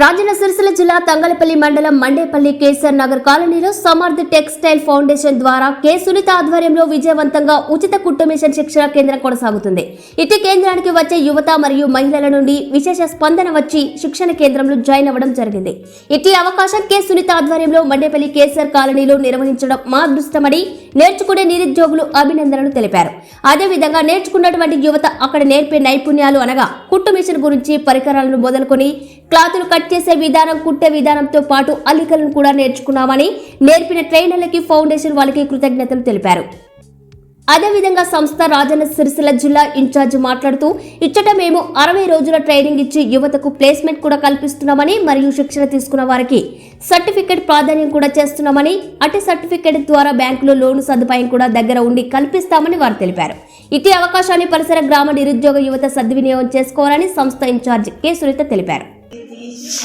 రాజన్న సిరిసిల్ల జిల్లా తంగలపల్లి మండలం మండేపల్లి కేసర్ నగర్ కాలనీలో సమర్థ్ టెక్స్టైల్ ఫౌండేషన్ ద్వారా కె. సునీత ఆధ్వర్యంలో విజయవంతంగా ఉచిత కుట్టు మిషన్ శిక్షణ కేంద్రం కొనసాగుతుంది. ఇటు కేంద్రానికి వచ్చే యువత మరియు మహిళల నుండి విశేష స్పందన వచ్చి శిక్షణ కేంద్రంలో జాయిన్ అవ్వడం జరిగింది. ఇటీ అవకాశం కె. సునీత ఆధ్వర్యంలో మండేపల్లి కేసర్ కాలనీలో నిర్వహించడం మా అదృష్టమని నేర్చుకునే నిరుద్యోగులు అభినందనలు తెలిపారు. అదేవిధంగా నేర్చుకున్నటువంటి యువత అక్కడ నేర్పే నైపుణ్యాలు అనగా కుట్టు మిషన్ గురించి పరికరాలను మొదలుకొని క్లాతులు కట్ చేసే విధానం కుట్టే విధానంతో పాటు అల్లికలను కూడా నేర్చుకున్నామని నేర్పిన ట్రైనర్లకి ఫౌండేషన్ వాళ్ళకి కృతజ్ఞతలు తెలిపారు. అదేవిధంగా సంస్థ రాజన్న సిరిసిల్ల జిల్లా ఇన్ఛార్జ్ మాట్లాడుతూ ఇచ్చట మేము అరవై రోజుల ట్రైనింగ్ ఇచ్చి యువతకు ప్లేస్మెంట్ కూడా కల్పిస్తున్నామని మరియు శిక్షణ తీసుకున్న వారికి సర్టిఫికేట్ ప్రాధాన్యం కూడా చేస్తున్నామని అటు సర్టిఫికేట్ ద్వారా బ్యాంకులో లోను సదుపాయం కూడా దగ్గర ఉండి కల్పిస్తామని వారు తెలిపారు. ఇటీ అవకాశాన్ని పరిసర గ్రామ నిరుద్యోగ యువత సద్వినియోగం చేసుకోవాలని సంస్థ ఇన్ఛార్జ్ కె. సునీత తెలిపారు. ఓకే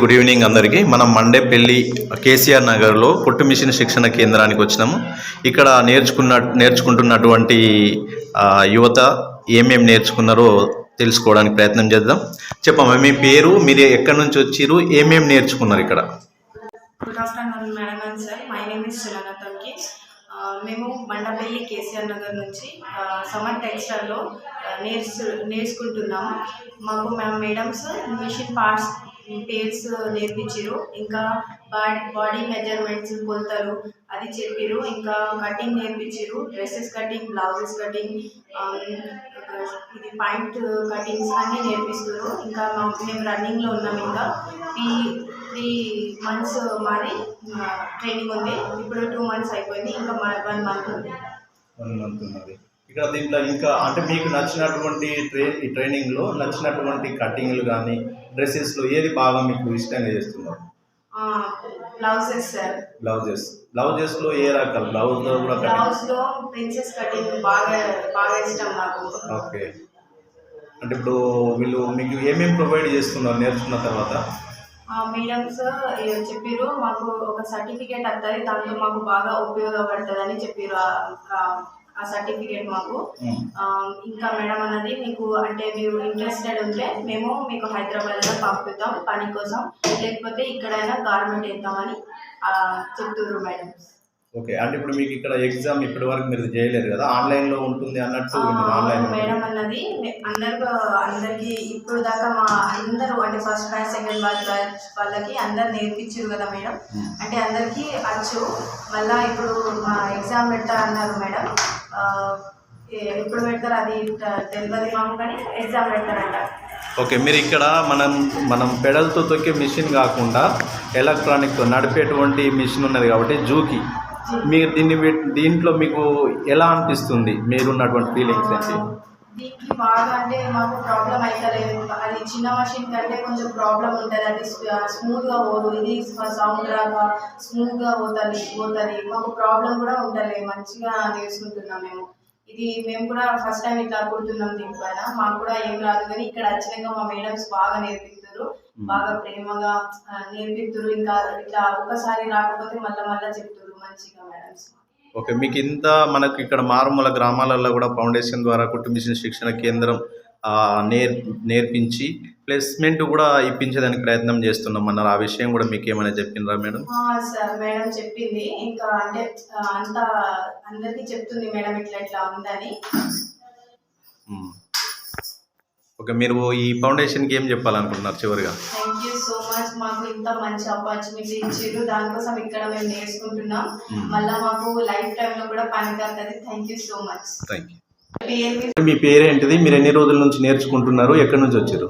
గుడ్ ఈవినింగ్ అందరికీ. మనం మండేపల్లి కేసీఆర్ నగర్లో పుట్టు మిషన్ శిక్షణ కేంద్రానికి వచ్చినాము. ఇక్కడ నేర్చుకున్న నేర్చుకుంటున్నటువంటి యువత ఏమేమి నేర్చుకున్నారో తెలుసుకోవడానికి ప్రయత్నం చేద్దాం. చెప్పమ్మా మీ పేరు మీరు ఎక్కడి నుంచి వచ్చారు ఏమేమి నేర్చుకున్నారు ఇక్కడ? Good afternoon madam and sir my name is శిలనతన్కి మేము బండపల్లి కేసీఆర్ నగర్ నుంచి uh, సమర్ టెక్స్టైల్లో uh, నేర్చు నేర్చుకుంటున్నాము మాకు మేము మేడమ్స్ మిషన్ పార్ట్స్ పేర్స్ నేర్పించారు. ఇంకా బాడీ బాడీ మెజర్మెంట్స్ కొలతలు అది చెప్పారు. ఇంకా కటింగ్ నేర్పించారు. డ్రెస్సెస్ కటింగ్ బ్లౌజెస్ కటింగ్ ఇది పాయింట్ కటింగ్స్ అన్నీ నేర్పిస్తారు ఇంకా మేము రన్నింగ్లో ఉన్నాం ఇంకా. త్రీ త్రీ మంత్స్ మాది ట్రైనింగ్ ఉంది. ఇప్పుడు టూ మంత్స్ అయిపోయింది. ఇంకా వన్ మంత్ ఉంది. వన్ మంత్ ఉన్నది. ఇక్కడ దీంట్లో ఇంకా అంటే మీకు నచ్చినటువంటి ట్రై ఈ ట్రైనింగ్లో నచ్చినటువంటి కటింగ్లు కానీ డ్రెస్సెస్లో ఏది బాగా మీకు ఇష్టంగా చేస్తున్నారు? Blouses sir blouses. బ్లౌజెస్లో ఏ రకాలు? బ్లౌజ్లో కూడా కటింగ్? బ్లౌజ్లో ప్రిన్సెస్ కటింగ్ బాగా బాగా ఇష్టం నాకు. ఓకే. అంటే ఇప్పుడు వీళ్ళు మీకు ఏమేమి ప్రొవైడ్ చేస్తున్నారు నేర్చుకున్న తర్వాత? మేడమ్స్ చెప్పారు మాకు ఒక సర్టిఫికేట్ వస్తుంది దాంతో మాకు బాగా ఉపయోగపడుతుందని చెప్పారు ఆ సర్టిఫికేట్ మాకు. ఇంకా మేడం అన్నది మీకు అంటే మీరు ఇంట్రెస్టెడ్ ఉంటే మేము మీకు హైదరాబాద్లో పంపుతాం పని కోసం. లేకపోతే ఇక్కడైనా గార్మెంట్ వేద్దామని ఆ, చెప్తుర్రు మేడం. ఓకే అంటే ఇప్పుడు మీకు ఇక్కడ ఎగ్జామ్ ఇప్పటి వరకు మీరు చేయలేరు కదా? ఆన్లైన్లో ఉంటుంది అన్నట్టు ఆన్లైన్ మేడం అన్నది మే- అందరు అందరికి ఇప్పుడు దాకా మా అందరూ అంటే ఫస్ట్ బ్యాచ్ సెకండ్ బ్యాచ్ వాళ్ళకి అందరు నేర్పించారు కదా మేడం? అంటే అందరికీ వచ్చు. మళ్ళా ఇప్పుడు మా ఎగ్జామ్ పెడతా అన్నారు మేడం. ఎప్పుడు పెడతారు? అది తెలియదు మాకు కానీ ఎగ్జామ్ పెడతారంట. ఓకే మీరు ఇక్కడ మనం మనం పెడల్తో తొక్కే మిషన్ కాకుండా ఎలక్ట్రానిక్తో నడిపేటువంటి మిషన్ ఉన్నది కాబట్టి జూకి. మీరు దీన్ని దీంట్లో మీకు ఎలా అనిపిస్తుంది? మీరున్నటువంటి ఫీలింగ్స్ ఏంటి? దీనికి బాగా అంటే మాకు ప్రాబ్లం అవుతలేదు అది చిన్న మషిన్ కంటే కొంచెం ప్రాబ్లం ఉంటుంది. అది స్మూత్గా పోదు. ఇది సౌండ్ రాక స్మూత్గా పోతుంది పోతుంది. మాకు ప్రాబ్లం కూడా ఉండలేదు మంచిగా నేర్చుకుంటున్నాం మేము. ఇది మేము కూడా ఫస్ట్ టైం ఇట్లా కుడుతున్నాం దీనిపైన. మాకు కూడా ఏం రాదు. కానీ ఇక్కడ వచ్చినాక మా మేడమ్స్ బాగా నేర్పిస్తారు బాగా ప్రేమగా నేర్పిస్తారు ఇంకా ఇట్లా ఒక్కసారి రాకపోతే మళ్ళీ మళ్ళీ చెప్తారు మంచిగా మేడమ్స్. ఓకే మీకు ఇంత మనకు ఇక్కడ మారుమూల గ్రామాలలో కూడా ఫౌండేషన్ ద్వారా మిషన్ శిక్షణ కేంద్రం నేర్ నేర్పించి ప్లేస్మెంట్ కూడా ఇప్పించేదానికి ప్రయత్నం చేస్తున్నాం అన్నారు. ఆ విషయం కూడా మీకు ఏమైనా చెప్పిండ్రా మేడం? మేడం చెప్పింది. ఇంకా అంటే అంత అందరికీ చెప్తుంది మేడం ఇట్లా ఇట్లా ఉందని. ఓకే మీరు ఈ ఫౌండేషన్కి ఏం చెప్పాలనుకుంటున్నారు చివరిగా? థ్యాంక్ యూ సో మచ్ మాకు ఇంత మంచి ఆపర్చునిటీ ఇచ్చారు దానికోసం ఇక్కడ మేము నేర్చుకుంటున్నాం. Hmm. మళ్ళీ మాకు లైఫ్ టైంలో కూడా పనికొస్తుంది thank you so much thank you పేరు మీ పేరేంటిది? మీరు ఎన్ని రోజుల నుంచి నేర్చుకుంటున్నారు? ఎక్కడి నుంచి వచ్చారు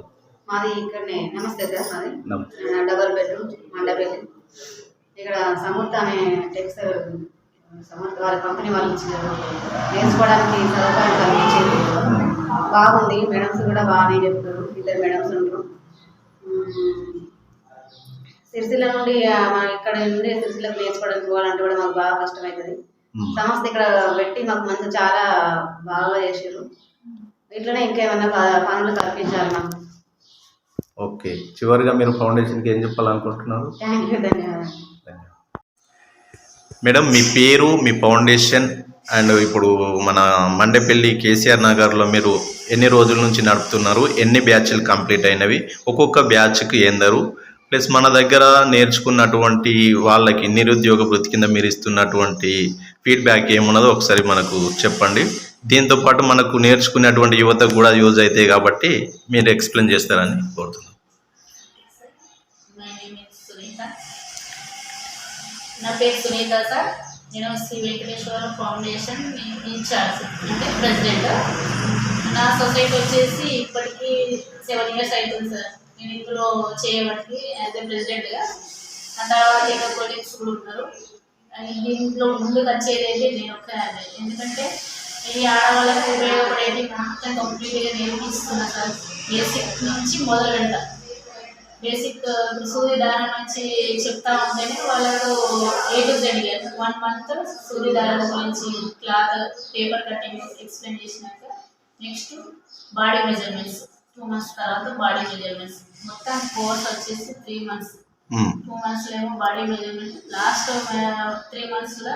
మాది ఇక్కడనే నమస్తే సార్ మాది. Double bedroom Mandapalli. ఇక్కడ సమర్థ అనే టెక్స్టైల్ సమర్థ వాళ్ళ కంపెనీ వాళ్ళు ఇచ్చినారు. నేర్చుకోవడానికి సదుపాయం కల్పించేది. బాగుంది. మేడమ్స్ కూడా బాగానే చెప్తారు ఇద్దరు మేడమ్స్ ఉంటారు. సిరిసిల్ల నుండి మన ఇక్కడ నుండి సిరిసిల్లకు నేర్చుకోవడానికి పోవాలంటే కూడా మాకు బాగా కష్టమవుతుంది. సంస్థ ఇక్కడ పెట్టి మాకు మంచి చాలా బాగా చేసారు ఇట్లనే ఇంకా ఏమన్నా ప- పనులు కల్పించాలి మాకు. ఓకే. చివరిగా మీరు ఫౌండేషన్కి ఏం చెప్పాలనుకుంటున్నారు? థ్యాంక్ యూ ధన్యవాదాలు. మేడం మీ పేరు మీ ఫౌండేషన్ అండ్ ఇప్పుడు మన మండేపల్లి కేసీఆర్ నగర్లో మీరు ఎన్ని రోజుల నుంచి నడుపుతున్నారు? ఎన్ని బ్యాచ్లు కంప్లీట్ అయినవి? ఒక్కొక్క బ్యాచ్కి ఎందరు ప్లస్ మన దగ్గర నేర్చుకున్నటువంటి వాళ్ళకి నిరుద్యోగ వృత్తి కింద మీరు ఇస్తున్నటువంటి ఫీడ్బ్యాక్ ఏమున్నదో ఒకసారి మనకు చెప్పండి. దీంతో పాటు మనకు నేర్చుకునేటువంటి యువతకు కూడా యూజ్ అవుతాయి కాబట్టి మీరు ఎక్స్ప్లెయిన్ చేస్తారని కోరుతున్నాను నా పేరు సునీత సార్. నేను శ్రీ వెంకటేశ్వర ఫౌండేషన్ ఇన్ఛార్జ్ అంటే ప్రెసిడెంట్ నా సొసైటీ వచ్చేసి ఇప్పటికీ సెవెన్ ఇయర్స్ అవుతుంది సార్. నేను ఇందులో చేయబట్టి యాజ్ ఎ ప్రెసిడెంట్గా నా తర్వాత ఇంకా కొలీగ్స్ కూడా ఉన్నారు. దీంట్లో ముందుకు వచ్చేది అయితే నేను ఒక్కదాన్ని. ఎందుకంటే ఈ ఆడవాళ్ళకి ఉపయోగపడేది మొత్తం కంప్లీట్గా నేర్పిస్తున్నా సార్. ఏ సిక్స్ నుంచి మొదలు పెడతా. బేసిక్ సూర్య దారం నుంచి చెప్తా ఉంటేనే వాళ్ళకు A to Z one month సూర్య దారం గురించి క్లాత్ పేపర్ కటింగ్ ఎక్స్ప్లెయిన్ చేసినాక next body measurements two months తర్వాత బాడీ మెజర్మెంట్స్ మొత్తం కోర్స్ వచ్చేసి త్రీ మంత్స్. టూ మంత్స్లో ఏమో బాడీ మెజర్మెంట్ లాస్ట్ త్రీ మంత్స్లో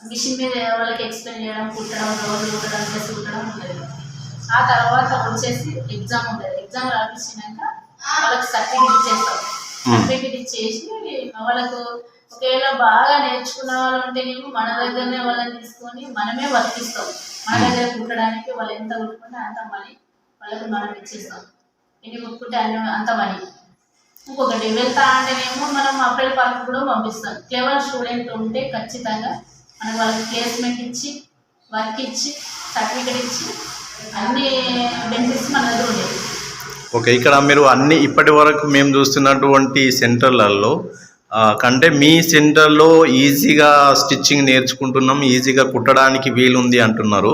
మిషన్ మీద వాళ్ళకి ఎక్స్ప్లెయిన్ చేయడం కుట్టడం రోజు కుట్టడం డ్రెస్ కుట్టడం ఉంటుంది ఆ తర్వాత వచ్చేసి ఎగ్జామ్ ఉంటుంది ఎగ్జామ్ రాపించినాక వాళ్ళకి సర్టిఫికేట్ ఇచ్చేస్తాం. సర్టిఫికేట్ ఇచ్చేసి వాళ్ళకు ఒకవేళ బాగా నేర్చుకున్న వాళ్ళు ఉంటేనేమో మన దగ్గరనే వాళ్ళని తీసుకొని మనమే వర్తిస్తాం. మన దగ్గర కుట్టడానికి వాళ్ళు ఎంత కుట్టుకుంటే అంత మనీ వాళ్ళకి మనం ఇచ్చేస్తాం. ఎన్ని కుట్టుకుంటే అన్ని అంత మనీ ఇంకొకటి వెళ్తా అంటేనేమో మనం అప్రిల్ పార్క్ కూడా పంపిస్తాం. క్లెవర్ స్టూడెంట్ ఉంటే ఖచ్చితంగా మనకు వాళ్ళకి ప్లేస్మెంట్ ఇచ్చి వర్క్ ఇచ్చి సర్టిఫికేట్ ఇచ్చి అన్ని బెనిఫిట్స్ మన దగ్గర ఉండేవి ఓకే ఇక్కడ మీరు అన్ని ఇప్పటి వరకు మేము చూస్తున్నటువంటి సెంటర్లలో కంటే మీ సెంటర్లో ఈజీగా స్టిచ్చింగ్ నేర్చుకుంటున్నాం ఈజీగా కుట్టడానికి వీలుంది అంటున్నారు.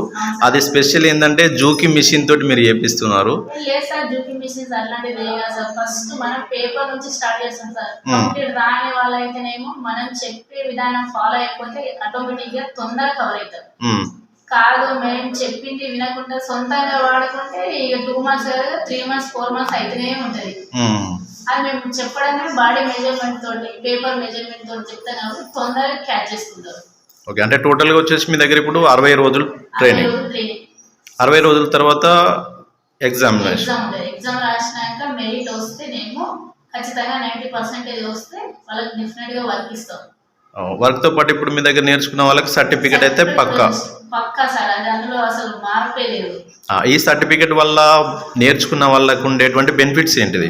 అది స్పెషల్ ఏంటంటే జూకి మిషన్ తోటి మీరు చేపిస్తున్నారు. లేదు సార్ జూకి మిషన్స్ అట్లాంటివి ఏ కాదు సార్. ఫస్ట్ మనం పేపర్ నుంచి స్టార్ట్ చేస్తాం సార్. కంప్లీట్ రాని వాళ్ళైతేనేమో మనం చెప్పే విధానం ఫాలో అయిపోతే ఆటోమేటిక్గా తొందరగా కవర్ అవుతారు. కాదు మేము చెప్పింది వినకుండా సొంతంగా వాడుకుంటే ఇక two months three months four months అయితేనే ఉంటుంది. అది మేము చెప్పడమే బాడీ మెజర్మెంట్ తోటి పేపర్ మెజర్మెంట్ తోటి చెప్తాం కాబట్టి తొందరగా క్యాచ్ చేసుకుంటారు ఓకే అంటే టోటల్గా వచ్చేసి మీ దగ్గర ఇప్పుడు అరవై రోజులు ట్రైనింగ్ అరవై రోజుల తర్వాత ఎగ్జామ్ ఉంటుంది. ఎగ్జామ్ రాసినాక మెరిట్ వస్తేనేమో ఖచ్చితంగా నైంటీ పర్సెంటేజ్ వస్తే వాళ్ళకి డెఫినెట్గా వర్క్ ఇస్తాం. వర్క్తో పాటు ఇప్పుడు మీ దగ్గర నేర్చుకున్న వాళ్ళకి సర్టిఫికేట్ అయితే పక్కా. పక్కా సార్ అది అందులో అసలు మార్పే లేదు. ఆ, ఈ సర్టిఫికేట్ వల్ల నేర్చుకున్న వాళ్ళకు ఉండేటువంటి బెనిఫిట్స్ ఏంటిది?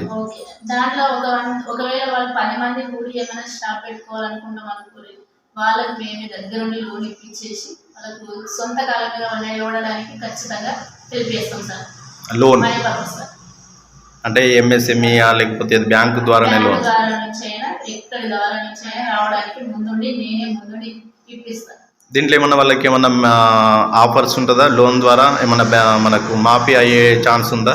దాంట్లో ఒక ఒకవేళ వాళ్ళు పది మంది కూడి ఏమైనా స్టాప్ పెట్టుకోవాలనుకుంటాం అనుకోలేదు వాళ్ళకి మేమే దగ్గరుండి లోన్ ఇప్పించేసి వాళ్ళకు సొంత కాలం మీద వాళ్ళు నిలబడడానికి ఖచ్చితంగా హెల్ప్ చేస్తాం సార్. లోన్? అంటే ఎంఎస్ఎంఈ లేకపోతే బ్యాంకు ద్వారానే లోన్? ద్వారా నుంచి అయినా ఎక్కడి ద్వారా నుంచి అయినా రావడానికి ముందుండి నేనే ముందుండి ఇప్పిస్తాను దీంట్లో ఏమన్నా వాళ్ళకి ఏమన్నా ఆఫర్స్ ఉంటుందా? లోన్ ద్వారా ఏమన్నా మనకు మాఫీ అయ్యే ఛాన్స్ ఉందా?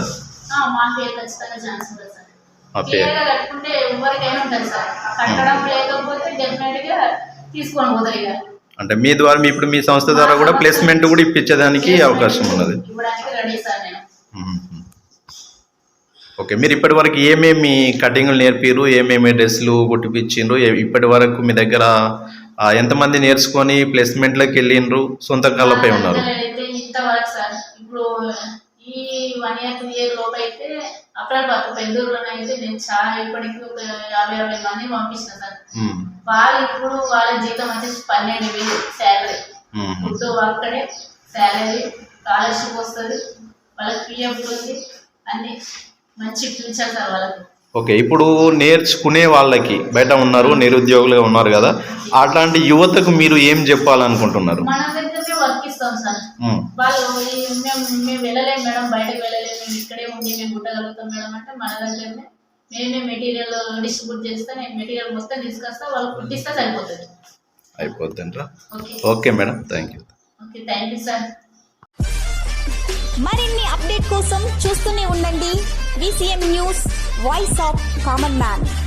అంటే మీ ద్వారా మీ ఇప్పుడు మీ సంస్థ ద్వారా కూడా ప్లేస్మెంట్ కూడా ఇప్పించడానికి అవకాశం ఉన్నది. ఓకే మీరు ఇప్పటి వరకు ఏమేమి కటింగ్లు నేర్పిరు ఏమేమి డ్రెస్సులు కుట్టిపించిండ్రు ఇప్పటి వరకు మీ దగ్గర ఎంతమంది నేర్చుకొని ప్లేస్మెంట్లోకి వెళ్ళిండ్రు సొంత కాళ్ళపై ఉన్నారు. ఇప్పుడు ఈ వన్ ఇయర్ టూ ఇయర్ లోపు అయితే నేను చాలా ఇప్పటికీ ఒక యాభై అరవై మంది పంపించిన సార్. వాళ్ళు ఇప్పుడు వాళ్ళ జీతం వచ్చేసి పన్నెండు వేలు శాలరీ మ్మ్. ఫుడ్ అక్కడే శాలరీ స్కాలర్షిప్ వస్తుంది వాళ్ళకి పిఎఫ్ ఉంది అన్ని మంచి ఫ్యూచర్ సార్ వాళ్ళకి. ఓకే ఇప్పుడు నేర్చుకునే వాళ్ళకి బయట ఉన్నారు నిరుద్యోగులుగా ఉన్నారు కదా అట్లాంటి యువతకు మీరు ఏం చెప్పాలనుకుంటున్నారు? మన దగ్గరనే వర్క్ ఇస్తాం సార్. మ్మ్. వాళ్ళు ఈ మేము మేము వెళ్ళలేము మేడం బయటకు వెళ్ళలేము మేము ఇక్కడే ఉండి మేము కుట్టగలుగుతాం మేడం అంటే మన దగ్గరనే మేమే మెటీరియల్ డిస్ట్రిబ్యూట్ చేస్తే నేను మెటీరియల్ మొత్తం తీసుకొస్తా వాళ్ళు కుట్టిస్తే సరిపోతుంది. అయిపోతుంటారా okay. Okay madam thank you. Okay thank you sir. మరిన్ని అప్డేట్ కోసం చూస్తూనే ఉండండి. VCM news. voice of common man.